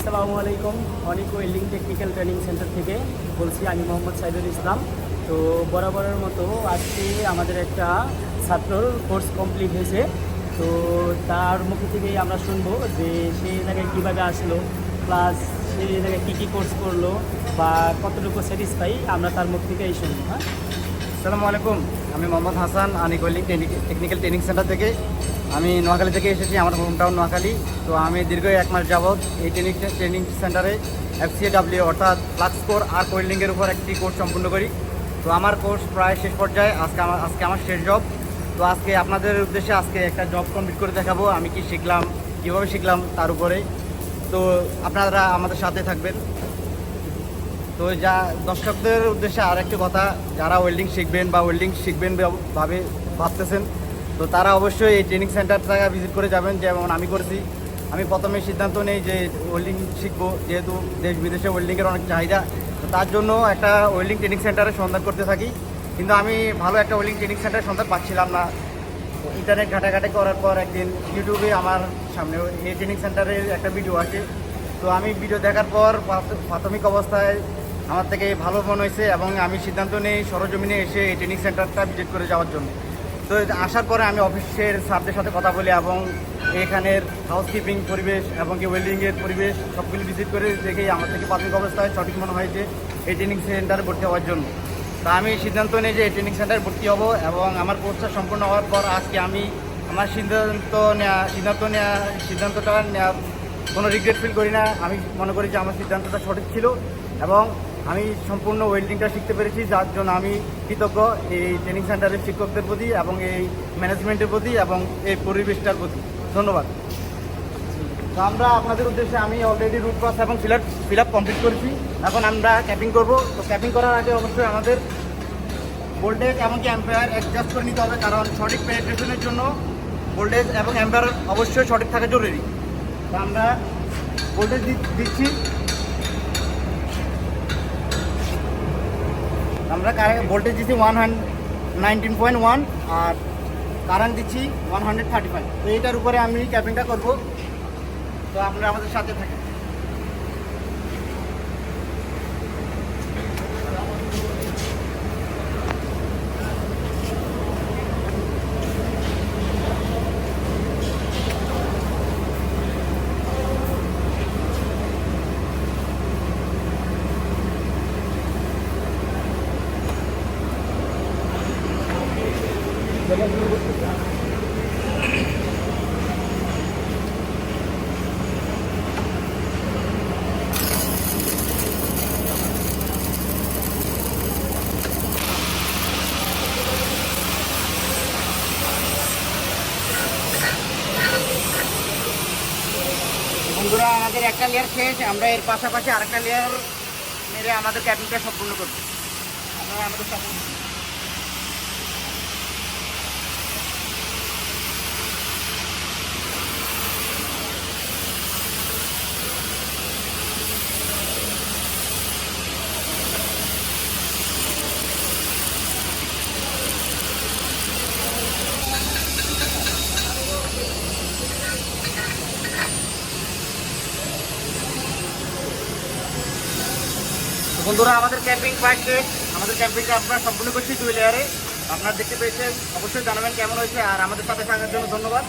আসসালামু আলাইকুম। অনেক ওয়েল্ডিং টেকনিক্যাল ট্রেনিং সেন্টার থেকে বলছি আমি মোহাম্মদ সাইদুল ইসলাম। তো বরাবরের মতো আজকে আমাদের একটা ছাত্রর কোর্স কমপ্লিট হয়েছে। তো তার মুখ থেকেই আমরা শুনব যে সে জায়গায় কীভাবে আসলো প্লাস সে জায়গায় কী কী কোর্স করল, বা কতটুকু স্যাটিসফাই আমরা তার মুখ থেকেই শুনব হ্যাঁ? আসসালামু আলাইকুম, আমি Mohammad Hasan Anik welding technical training center থেকে। আমি নোয়াখালী থেকে এসেছি, আমার হোম টাউন নোয়াখালী। তো আমি দীর্ঘ এক মাস যাবৎ এই ট্রেনিং ট্রেনিং সেন্টারে এফসিএডাব্লিউ অর্থাৎ ফ্লাক্সকোর আর ওয়েল্ডিংয়ের উপর একটি কোর্স সম্পূর্ণ করি। তো আমার কোর্স প্রায় শেষ পর্যায়ে, আজকে আমার আজকে আমার শেষ জব তো আজকে আপনাদের উদ্দেশ্যে আজকে একটা জব কমপ্লিট করে দেখাবো। আমি কি শিখলাম, কীভাবে শিখলাম তার উপরে। তো আপনারা আমাদের সাথে থাকবেন। তো যা, দর্শকদের উদ্দেশ্যে আর একটি কথা, যারা ওয়েল্ডিং শিখবেন বা ওয়েল্ডিং শিখবেন ভাবে ভাবতেছেন তো তারা অবশ্যই এই ট্রেনিং সেন্টারটা ভিজিট করে যাবেন, যেমন আমি করেছি। আমি প্রথমে সিদ্ধান্ত নেই যে ওয়েল্ডিং শিখব, যেহেতু দেশ বিদেশে ওয়েল্ডিংয়ের অনেক চাহিদা, তো তার জন্য একটা ওয়েল্ডিং ট্রেনিং সেন্টারের সন্ধান করতে থাকি। কিন্তু আমি ভালো একটা ওয়েল্ডিং ট্রেনিং সেন্টারের সন্ধান পাচ্ছিলাম না। ইন্টারনেট ঘাটাঘাটি করার পর একদিন ইউটিউবে আমার সামনে এই ট্রেনিং সেন্টারের একটা ভিডিও আসে। তো আমি ভিডিও দেখার পর প্রাথমিক অবস্থায় আমার থেকে ভালো মনে হয়েছে এবং আমি সিদ্ধান্ত নেই সরজমিনে এসে এই ট্রেনিং সেন্টারটা ভিজিট করে যাওয়ার জন্য। তো আসার পরে আমি অফিসের স্টাফদের সাথে কথা বলি এবং এখানের হাউসকিপিং পরিবেশ এবং কি ওয়েল্ডিংয়ের পরিবেশ সবগুলি ভিজিট করে দেখেই আমার থেকে প্রাথমিক অবস্থায় সঠিক মনে হয় যে এই ট্রেনিং সেন্টারে ভর্তি হওয়ার জন্য। তা আমি সিদ্ধান্ত নিই যে এই ট্রেনিং সেন্টারে ভর্তি হব এবং আমার কোর্সটা সম্পূর্ণ হওয়ার পর আজকে আমি আমার সিদ্ধান্ত নেওয়া সিদ্ধান্ত নেওয়া সিদ্ধান্তটা নেওয়া কোনো রিগ্রেট ফিল করি না। আমি মনে করি যে আমার সিদ্ধান্তটা সঠিক ছিল এবং আমি সম্পূর্ণ ওয়েল্ডিংটা শিখতে পেরেছি, যার জন্য আমি কৃতজ্ঞ এই ট্রেনিং সেন্টারের শিক্ষকদের প্রতি এবং এই ম্যানেজমেন্টের প্রতি এবং এই পরিবেশটার প্রতি। ধন্যবাদ। তো আমরা আপনাদের উদ্দেশ্যে আমি অলরেডি রুট ক্রস এবং fill up fill up complete করেছি। এখন আমরা ক্যাপিং করব। তো ক্যাপিং করার আগে অবশ্যই আমাদের ভোল্টেজ এমনকি অ্যাম্পায়ার অ্যাডজাস্ট করে নিতে হবে, কারণ সঠিক পেনিট্রেশনের জন্য ভোল্টেজ এবং অ্যাম্পায়ার অবশ্যই সঠিক থাকা জরুরি। তো আমরা ভোল্টেজ দিচ্ছি। আমরা ভোল্টেজ দিচ্ছি ওয়ান নাইনটিন পয়েন্ট ওয়ান আর কারেন্ট দিচ্ছি ওয়ান হান্ড্রেড থার্টি ফাইভ তো এটার উপরে আমি ক্যাপিংটা করব। তো আপনারা আমাদের সাথে থাকেন। বন্ধুরা, আমাদের একটা লেয়ার শেষ। আমরা এর পাশাপাশি আরেকটা লেয়ার মেরে আমাদের ক্যাপিংটা সম্পূর্ণ করব। আপনারা আমাদের সাথে বন্ধুরা, আমাদের ক্যাম্পিং পার্কে আমাদের ক্যাম্পিংটা আপনারা সম্পূর্ণ করছি দুই লেয়ারে আপনারা দেখতে পেয়েছেন, অবশ্যই জানাবেন কেমন হয়েছে, আর আমাদের সাথে থাকার জন্য ধন্যবাদ।